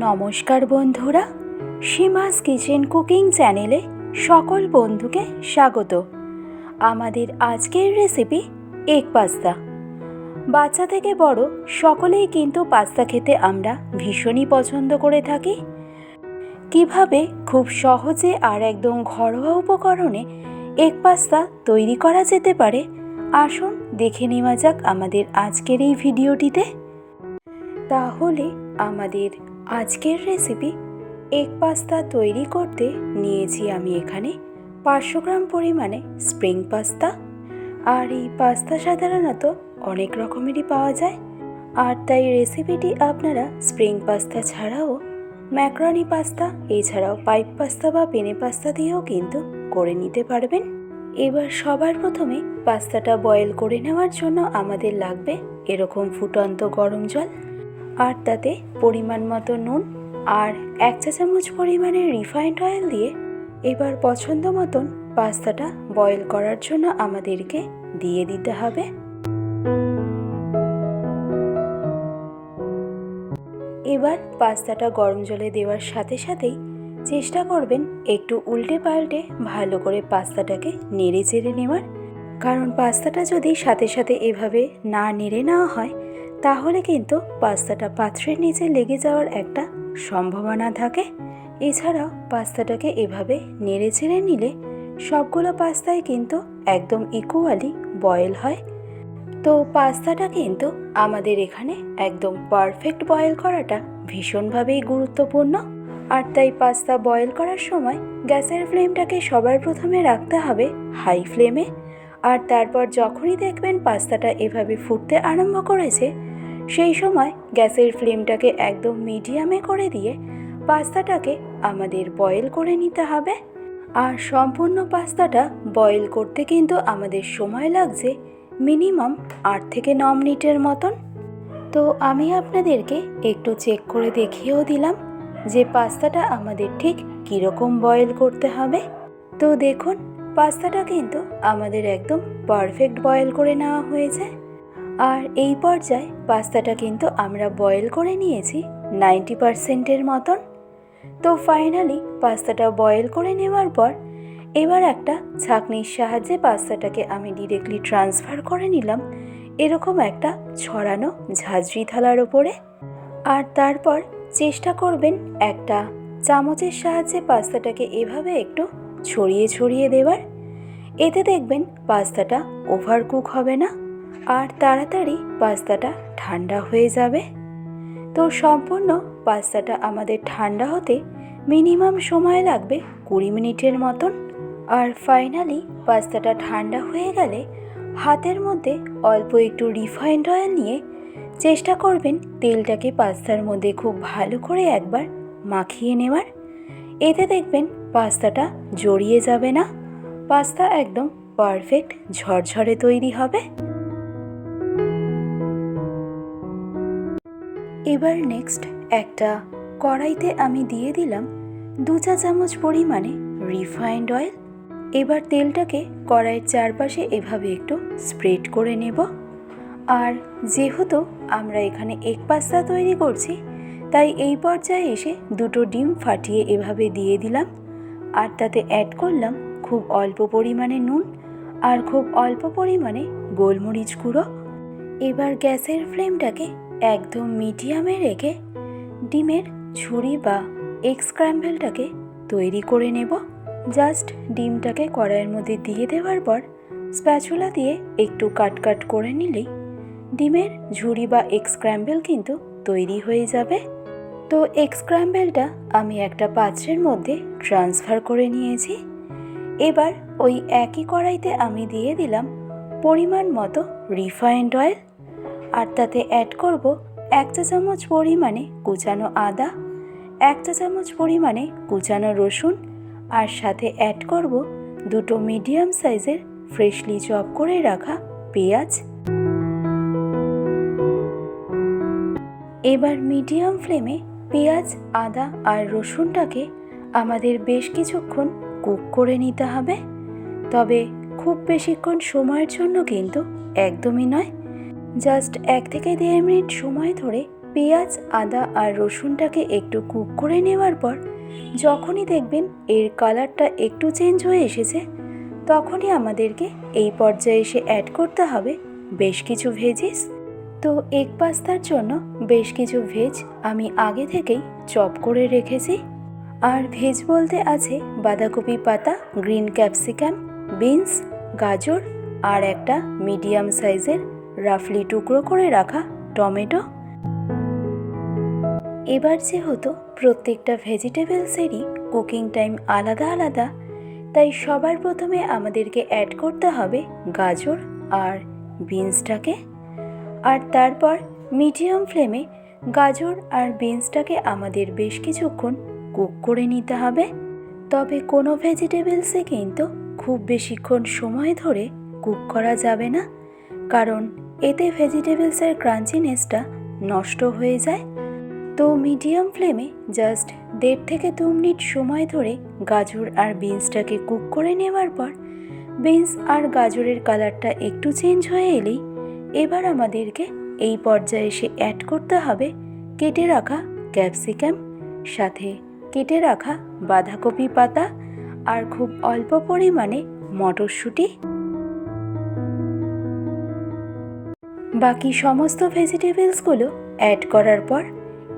নমস্কার বন্ধুরা, সীমাস kitchen cooking চ্যানেলে সকল বন্ধুকে স্বাগত। আমাদের আজকের রেসিপি এগ পাস্তা। বাচ্চা থেকে বড় সকলেই কিন্তু পাস্তা খেতে আমরা ভীষণই পছন্দ করে থাকি। কীভাবে খুব সহজে আর একদম ঘরোয়া উপকরণে এগ পাস্তা তৈরি করা যেতে পারে, আসুন দেখে নেওয়া যাক আমাদের আজকের এই ভিডিওটিতে। তাহলে আমাদের আজকের রেসিপি এগ পাস্তা তৈরি করতে নিয়েছি আমি এখানে পাঁচশো গ্রাম পরিমাণে স্প্রিং পাস্তা আর এই পাস্তা সাধারণত অনেক রকমেরই পাওয়া যায়। আর তাই রেসিপিটি আপনারা স্প্রিং পাস্তা ছাড়াও ম্যাক্রনি পাস্তা এছাড়াও পাইপ পাস্তা বা পেনে পাস্তা দিয়েও কিন্তু করে নিতে পারবেন। এবার সবার প্রথমে পাস্তাটা বয়েল করে নেওয়ার জন্য আমাদের লাগবে এরকম ফুটন্ত গরম জল। আর তাতে পরিমাণ মতো নুন আর এক চা চামচ পরিমাণে রিফাইন্ড অয়েল দিয়ে এবার পছন্দ মতন পাস্তাটা বয়েল করার জন্য আমাদেরকে দিয়ে দিতে হবে। এবার পাস্তাটা গরম জলে দেওয়ার সাথে সাথেই চেষ্টা করবেন একটু উল্টে পাল্টে ভালো করে পাস্তাটাকে নেড়ে চেড়ে নেওয়ার। কারণ পাস্তাটা যদি সাথে সাথে এভাবে না নেড়ে নেওয়া হয় তাহলে কিন্তু পাস্তাটা পাত্রের নিচে লেগে যাওয়ার একটা সম্ভাবনা থাকে। এছাড়াও পাস্তাটাকে এভাবে নেড়ে চেড়ে নিলে সবগুলো পাস্তাই কিন্তু একদম ইকুয়ালি বয়েল হয়। তো পাস্তাটা কিন্তু আমাদের এখানে একদম পারফেক্ট বয়েল করাটা ভীষণভাবেই গুরুত্বপূর্ণ। আর তাই পাস্তা বয়েল করার সময় গ্যাসের ফ্লেমটাকে সবার প্রথমে রাখতে হবে হাই ফ্লেমে আর তারপর যখনই দেখবেন পাস্তাটা এভাবে ফুটতে আরম্ভ করেছে সেই সময় গ্যাসের ফ্লেমটাকে একদম মিডিয়ামে করে দিয়ে পাস্তাটাকে আমাদের বয়েল করে নিতে হবে। আর সম্পূর্ণ পাস্তাটা বয়েল করতে কিন্তু আমাদের সময় লাগছে মিনিমাম আট থেকে ন মিনিটের মতন। তো আমি আপনাদেরকে একটু চেক করে দেখিয়েও দিলাম যে পাস্তাটা আমাদের ঠিক কীরকম বয়েল করতে হবে। তো দেখুন, পাস্তাটা কিন্তু আমাদের একদম পারফেক্ট বয়েল করে নেওয়া হয়েছে। আর এই পর্যায়ে পাস্তাটা কিন্তু আমরা বয়েল করে নিয়েছি নাইনটি পারসেন্টের মতন। তো ফাইনালি পাস্তাটা বয়েল করে নেওয়ার পর এবার একটা ছাঁকনির সাহায্যে পাস্তাটাকে আমি ডিরেক্টলি ট্রান্সফার করে নিলাম এরকম একটা ছড়ানো ঝাঁঝরি থালার ওপরে। আর তারপর চেষ্টা করবেন একটা চামচের সাহায্যে পাস্তাটাকে এভাবে একটু ছড়িয়ে ছড়িয়ে দেওয়ার এতে দেখবেন পাস্তাটা ওভারকুক হবে না। আর তাড়াতাড়ি পাস্তাটা ঠান্ডা হয়ে যাবে। তো সম্পূর্ণ পাস্তাটা আমাদের ঠান্ডা হতে মিনিমাম সময় লাগবে কুড়ি মিনিটের মতন। আর ফাইনালি পাস্তাটা ঠান্ডা হয়ে গেলে হাতের মধ্যে অল্প একটু রিফাইন্ড অয়েল নিয়ে চেষ্টা করবেন তেলটাকে পাস্তার মধ্যে খুব ভালো করে একবার মাখিয়ে নেওয়ার। এতে দেখবেন পাস্তাটা জড়িয়ে যাবে না। পাস্তা একদম পারফেক্ট ঝরঝরে তৈরি হবে। এবার নেক্সট একটা কড়াইতে আমি দিয়ে দিলাম দু চা চামচ পরিমাণে রিফাইন্ড অয়েল এবার তেলটাকে কড়াইয়ের চারপাশে এভাবে একটু স্প্রেড করে নেব। আর যেহেতু আমরা এখানে এক পাস্তা তৈরি করছি, তাই এই পর্যায়ে এসে দুটো ডিম ফাটিয়ে এভাবে দিয়ে দিলাম। আর তাতে অ্যাড করলাম খুব অল্প পরিমাণে নুন আর খুব অল্প পরিমাণে গোলমরিচ গুঁড়ো। এবার গ্যাসের ফ্লেমটাকে একদম মিডিয়ামে রেখে ডিমের ঝুড়ি বা এগ স্ক্র্যাম্বলটাকে তৈরি করে নেব। জাস্ট ডিমটাকে কড়াইয়ের মধ্যে দিয়ে দেওয়ার পর স্প্যাচুলা দিয়ে একটু কাট কাট করে নিলেই ডিমের ঝুড়ি বা এগ স্ক্র্যাম্বল কিন্তু তৈরি হয়ে যাবে। তো এগ স্ক্র্যাম্বলটা আমি একটা পাত্রের মধ্যে ট্রান্সফার করে নিয়েছি। এবার ওই একই কড়াইতে আমি দিয়ে দিলাম পরিমাণ মতো রিফাইন্ড অয়েল। আর তাতে অ্যাড করব এক চা চামচ পরিমাণে কুচানো আদা এক চা চামচ পরিমাণে কুচানো রসুন আর সাথে অ্যাড করব দুটো মিডিয়াম সাইজের ফ্রেশলি চপ করে রাখা পেঁয়াজ। এবার মিডিয়াম ফ্লেমে পেঁয়াজ, আদা আর রসুনটাকে আমাদের বেশ কিছুক্ষণ কুক করে নিতে হবে। তবে খুব বেশিক্ষণ সময়ের জন্য কিন্তু একদমই নয়। জাস্ট এক থেকে দেড় মিনিট সময় ধরে পেঁয়াজ, আদা আর রসুনটাকে একটু কুক করে নেওয়ার পর যখনই দেখবেন এর কালারটা একটু চেঞ্জ হয়ে এসেছে, তখনই আমাদেরকে এই পর্যায়ে এসে অ্যাড করতে হবে বেশ কিছু ভেজিস তো এগ পাস্তার জন্য বেশ কিছু ভেজ আমি আগে থেকেই চপ করে রেখেছি। আর ভেজ বলতে আছে বাঁধাকপি পাতা গ্রিন ক্যাপসিকাম বিনস গাজর আর একটা মিডিয়াম সাইজের রাফলি টুকরো করে রাখা টমেটো। এবার যেহেতু প্রত্যেকটা ভেজিটেবলসেরই কুকিং টাইম আলাদা আলাদা, তাই সবার প্রথমে আমাদেরকে অ্যাড করতে হবে গাজর আর বিনসটাকে আর তারপর মিডিয়াম ফ্লেমে গাজর আর বিনসটাকে আমাদের বেশ কিছুক্ষণ কুক করে নিতে হবে। তবে কোনো ভেজিটেবলসে কিন্তু খুব বেশিক্ষণ সময় ধরে কুক করা যাবে না, কারণ এতে ভেজিটেবলসের ক্রাঞ্চিনেসটা নষ্ট হয়ে যায়। তো মিডিয়াম ফ্লেমে জাস্ট দেড় থেকে দু মিনিট সময় ধরে গাজর আর বিনসটাকে কুক করে নেওয়ার পর বিনস আর গাজরের কালারটা একটু চেঞ্জ হয়ে এলেই এবার আমাদেরকে এই পর্যায়ে এসে অ্যাড করতে হবে কেটে রাখা ক্যাপসিকাম সাথে কেটে রাখা বাঁধাকপি পাতা আর খুব অল্প পরিমাণে মটরশুঁটি। বাকি সমস্ত ভেজিটেবলসগুলো অ্যাড করার পর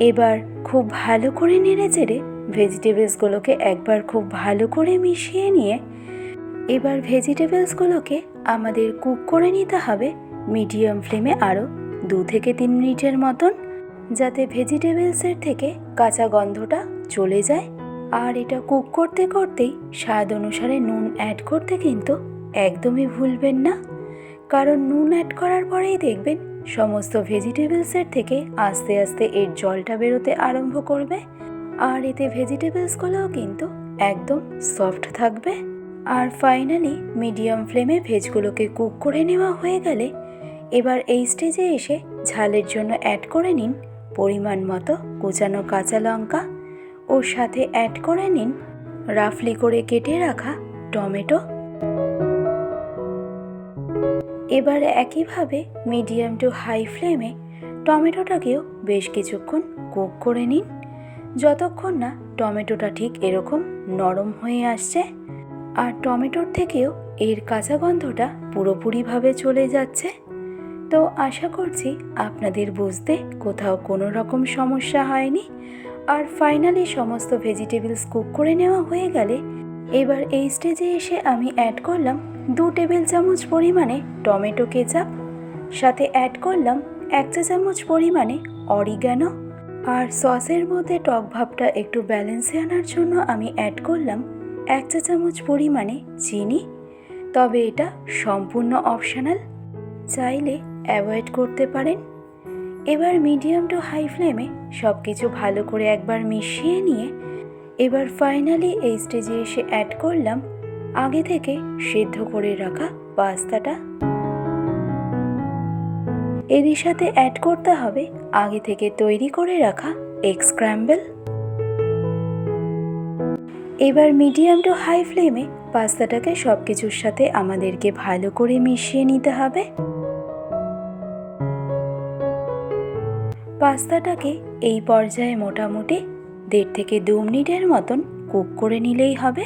এবার খুব ভালো করে নেড়ে চেড়ে ভেজিটেবলসগুলোকে একবার খুব ভালো করে মিশিয়ে নিয়ে এবার ভেজিটেবলসগুলোকে আমাদের কুক করে নিতে হবে মিডিয়াম ফ্লেমে আরও দু থেকে তিন মিনিটের মতন, যাতে ভেজিটেবলসের থেকে কাঁচা গন্ধটা চলে যায়। আর এটা কুক করতে করতেই স্বাদ অনুসারে নুন অ্যাড করতে কিন্তু একদমই ভুলবেন না। কারণ নুন অ্যাড করার পরেই দেখবেন সমস্ত ভেজিটেবলসের থেকে আস্তে আস্তে এর জলটা বেরোতে আরম্ভ করবে। আর এতে ভেজিটেবলসগুলোও কিন্তু একদম সফট থাকবে। আর ফাইনালি মিডিয়াম ফ্লেমে ভেজগুলোকে কুক করে নেওয়া হয়ে গেলে এবার এই স্টেজে এসে ঝালের জন্য অ্যাড করে নিন পরিমাণ মতো কুচানো কাঁচা লঙ্কা ওর সাথে অ্যাড করে নিন রাফলি করে কেটে রাখা টমেটো এবার একইভাবে মিডিয়াম টু হাই ফ্লেমে টমেটোটাকেও বেশ কিছুক্ষণ কুক করে নিন। যতক্ষণ না টমেটোটা ঠিক এরকম নরম হয়ে আসছে, আর টমেটোর থেকেও এর কাঁচা গন্ধটা পুরোপুরিভাবে চলে যাচ্ছে। তো আশা করছি আপনাদের বুঝতে কোথাও কোনো রকম সমস্যা হয়নি। আর ফাইনালি সমস্ত ভেজিটেবলস কুক করে নেওয়া হয়ে গেলে এবার এই স্টেজে এসে আমি অ্যাড করলাম দু টেবিল চামচ পরিমাণে টমেটো কেচাপ, সাথে অ্যাড করলাম এক চা চামচ পরিমাণে অরিগ্যানো আর সসের মধ্যে টক ভাবটা একটু ব্যালেন্সে আনার জন্য আমি অ্যাড করলাম এক চা চামচ পরিমাণে চিনি, তবে এটা সম্পূর্ণ অপশানাল চাইলে অ্যাভয়েড করতে পারেন। এবার মিডিয়াম টু হাই ফ্লেমে সব কিছু ভালো করে একবার মিশিয়ে নিয়ে এবার ফাইনালি এই স্টেজে এসে অ্যাড করলাম আগে থেকে সেদ্ধ করে রাখা পাস্তাটা। এরই সাথে অ্যাড করতে হবে আগে থেকে তৈরি করে রাখা এগ স্ক্র্যাম্বল এবার মিডিয়াম টু হাই ফ্লেমে পাস্তাটাকে সব কিছুর সাথে আমাদেরকে ভালো করে মিশিয়ে নিতে হবে। পাস্তাটাকে এই পর্যায়ে মোটামুটি দেড় থেকে দু মিনিটের মতন কুক করে নিলেই হবে।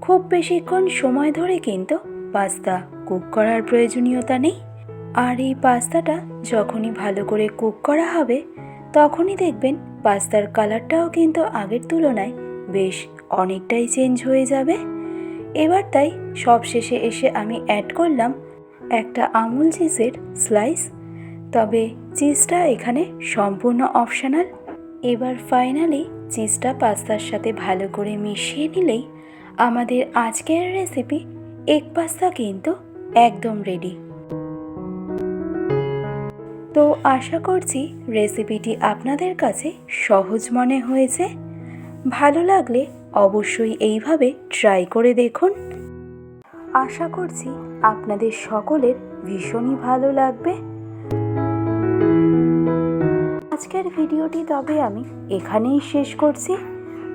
খুব বেশিক্ষণ সময় ধরে কিন্তু পাস্তা কুক করার প্রয়োজনীয়তা নেই। আর এই পাস্তাটা যখনই ভালো করে কুক করা হবে, তখনই দেখবেন পাস্তার কালারটাও কিন্তু আগের তুলনায় বেশ অনেকটাই চেঞ্জ হয়ে যাবে। এবার তাই সব শেষে এসে আমি অ্যাড করলাম একটা আমুল চিজের স্লাইস তবে চিজটা এখানে সম্পূর্ণ অপশানাল এবার ফাইনালি চিজটা পাস্তার সাথে ভালো করে মিশিয়ে নিলেই আমাদের আজকের রেসিপি এগ পাস্তা কিন্তু একদম রেডি তো আশা করছি রেসিপিটি আপনাদের কাছে সহজ মনে হয়েছে। ভালো লাগলে অবশ্যই এইভাবে ট্রাই করে দেখুন। আশা করছি আপনাদের সকলের ভীষণই ভালো লাগবে। আজকের ভিডিওটি তবে আমি এখানেই শেষ করছি।